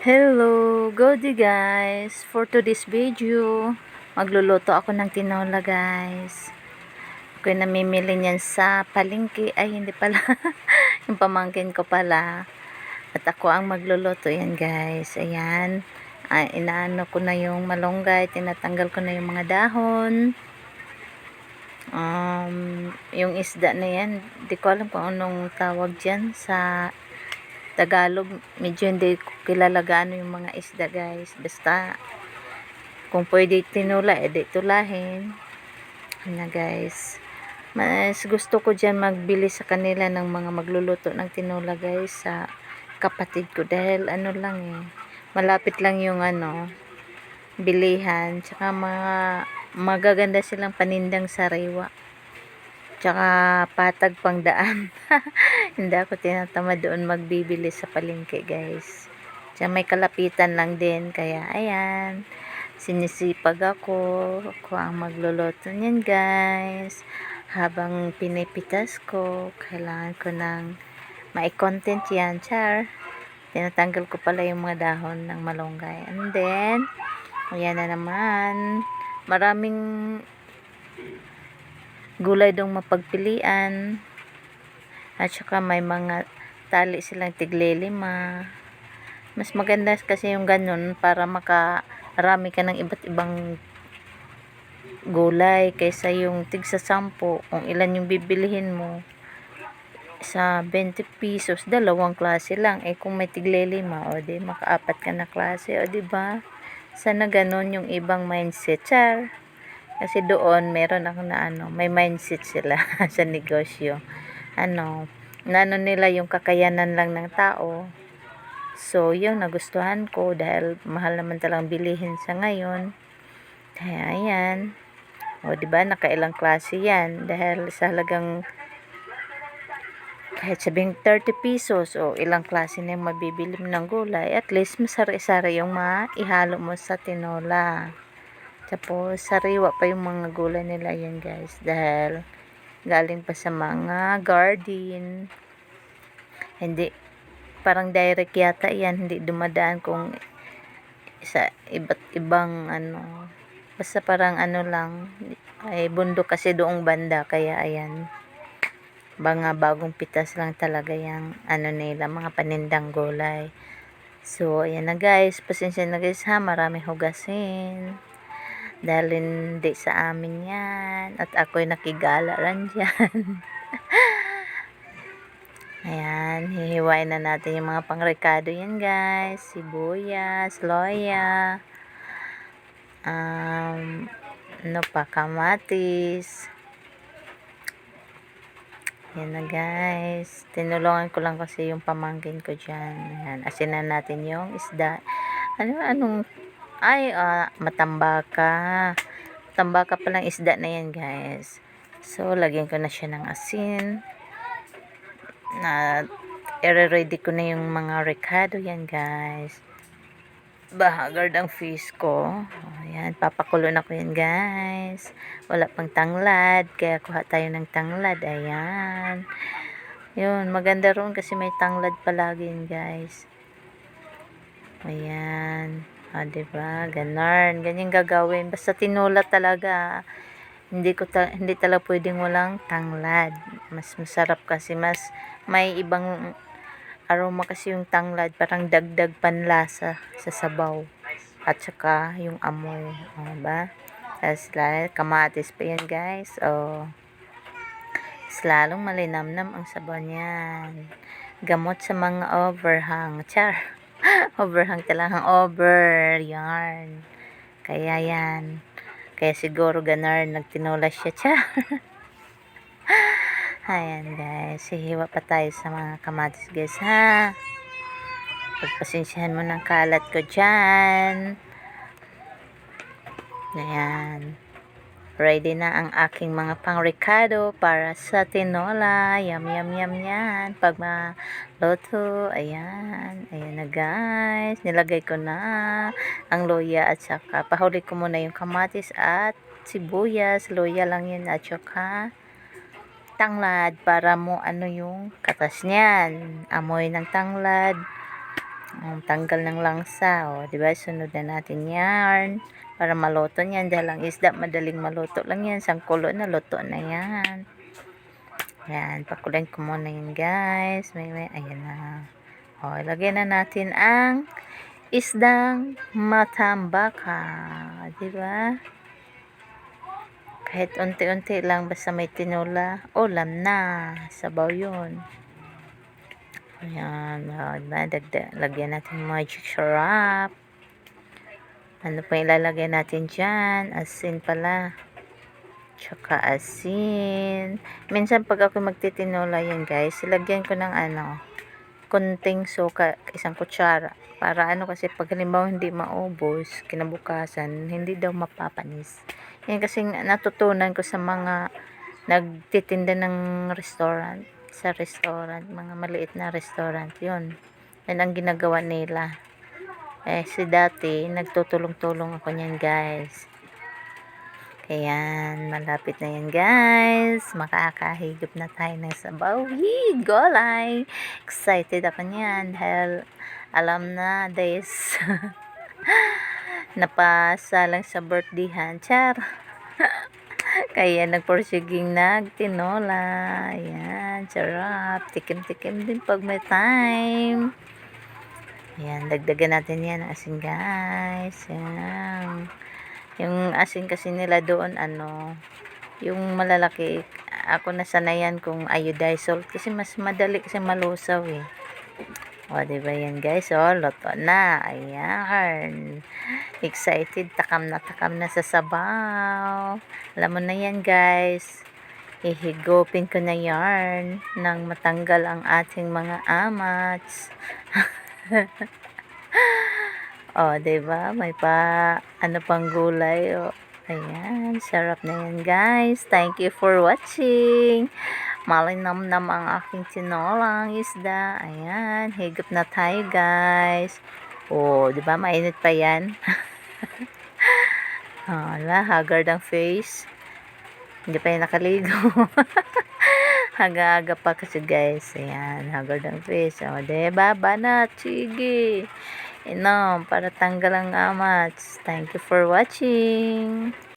Hello, Godi guys. For today's video, magluluto ako ng tinola guys. Ako namimili niyan sa palengke. Ay, hindi pala. yung pamangkin ko pala. At ako ang magluluto yan guys. Ayan. Ay, inaano ko na yung malunggay. Tinatanggal ko na yung mga dahon. Um, yung isda na yan, di ko alam kung anong tawag dyan sa Tagalog, medyo hindi ko kilala gaano yung mga isda guys. Basta, kung pwede tinula, edi tulahin. Na guys. Mas gusto ko dyan magbili sa kanila ng mga magluluto ng tinula guys sa kapatid ko. Dahil ano lang eh, malapit lang yung ano, bilihan. Tsaka mga magaganda silang panindang sariwa. Tsaka patag pang daan. Hindi ako tinatamad doon magbibili sa palengke guys. Tsaka may kalapitan lang din. Kaya ayan. Sinisipag ako. Ako ang magluluto niyan guys. Habang pinipitas ko, kailangan ko ng mai-content yan. Char. Tinatanggal ko pala yung mga dahon ng malunggay. And then, ayan na naman. Maraming gulay dong mapagpilian. At saka may mga tali silang tiglilima. Mas maganda kasi yung ganun para makarami ka ng iba't ibang gulay kaysa yung tig sa sampo. Kung ilan yung bibilihin mo. Sa 20 pesos dalawang klase lang. Eh kung may tiglilima o di makaapat ka na klase o di ba? Sana ganun yung ibang mindset char kasi doon, meron ako na ano, may mindset sila sa negosyo. Ano, nano nila yung kakayanan lang ng tao. So, yung nagustuhan ko dahil mahal naman talang bilihin sa ngayon. Kaya, ayan. O, di ba nakailang klase yan. Dahil sa halagang kahit sabing 30 pesos o ilang klase na yung mabibili mo ng gulay, at least masari-sari yung maihalo mo sa tinola. Tapos, sariwa pa yung mga gulay nila yan guys. Dahil, galing pa sa mga garden. Hindi, parang direct yata yan. Hindi dumadaan kung sa iba't ibang ano. Basta parang ano lang. Ay, bundok kasi doong banda. Kaya, ayan. Mga bagong pitas lang talaga yung ano nila, mga panindang gulay. So, ayan na guys. Pasensya na guys ha. Marami hugasin dahil hindi sa amin yan. At ako'y nakigala rin dyan. Ayan hihiwain na natin yung mga pangrekado yan guys. Sibuyas, loya um, ano pa, kamatis. Yan na guys. Tinulungan ko lang kasi yung pamangkin ko dyan. Ayan, asinan natin yung isda. Ano, anong ay, uh, matambaka. Matambaka palang isda na yan, guys. So, lagyan ko na siya ng asin. Na, i-ready ko na yung mga recado yan, guys. Bahagard ang fish ko. Ayan, papakulo na ko yan, guys. Wala pang tanglad, kaya kuha tayo ng tanglad. Ayan. Yun, maganda ron kasi may tanglad palagi yun, guys. Ayan. Ah, diba? Ganon. Ganyan gagawin. Basta tinula talaga. Hindi ko ta hindi talaga pwedeng walang tanglad. Mas masarap kasi mas may ibang aroma kasi yung tanglad. Parang dagdag panlasa sa sabaw. At saka yung amoy. Oh, ba? Tapos kamatis pa yan guys. Oh. lalong malinamnam ang sabaw niyan. Gamot sa mga overhang. Char. overhang talagang over yarn. Kaya yan. Kaya siguro ganar nagtinula siya cha ayan guys. Hihiwa pa tayo sa mga kamatis guys ha? Pagpasensyahan mo ng kalat ko dyan. Ayan ready na ang aking mga pangrekado para sa tinola. Yum, yum, yum yan. Pag maluto, ayan. Ayan na guys. Nilagay ko na ang loya at saka pahuli ko muna yung kamatis at sibuyas. Loya lang yun at saka tanglad para mo ano yung katas niyan. Amoy ng tanglad. Um, tanggal ng langsa. O, di ba? Sunod na natin yarn. Para maluto niyan. Dahil ang isda, madaling maluto lang yan. Sangkulo na, luto na yan. Yan. Pakulayin ko muna yun, guys. May, may, ayan na. O, ilagay na natin ang isdang matambaka. Di ba? Kahit unti-unti lang, basta may tinola, ulam na. Sabaw yun. Ayan, uh, dagdag, lagyan natin magic syrup. Ano pa ilalagay natin dyan? Asin pala. Tsaka asin. Minsan pag ako magtitinola yan guys, ilagyan ko ng ano, kunting suka, isang kutsara. Para ano kasi pag halimbawa hindi maubos, kinabukasan, hindi daw mapapanis. Yan kasi natutunan ko sa mga nagtitinda ng restaurant sa restaurant, mga maliit na restaurant, yun. Yan ang ginagawa nila. Eh, si dati, nagtutulong-tulong ako niyan, guys. Kaya, malapit na yan, guys. Makakahigop na tayo ng sabaw. Hee, golay! Excited ako niyan dahil alam na, days. Napasa lang sa birthdayhan. Char! Kaya nagporsiging nagtinola. Ayan, sarap. Tikim-tikim din pag may time. Ayan, dagdagan natin yan ang asin guys. Ayan. Yung asin kasi nila doon, ano, yung malalaki, ako nasanayan kung iodized salt kasi mas madali kasi malusaw eh. O, diba yan guys? O, loto na. Ayan. Excited. Takam na takam na sa sabaw. Alam mo na yan guys. Ihigopin ko na yarn nang matanggal ang ating mga amats. o, diba? May pa, ano pang gulay. O, ayan. Sarap na yan guys. Thank you for watching. Malinamnam ang aking tinolang isda. Ayan, higop na tayo guys. Oh, di ba mainit pa yan? oh, la, haggard ang face. Hindi pa yan nakaligo. Haga-aga pa kasi guys. Ayan, haggard ang face. Oh, di ba? Banat, sige. Inom, para tanggal ang amats. Thank you for watching.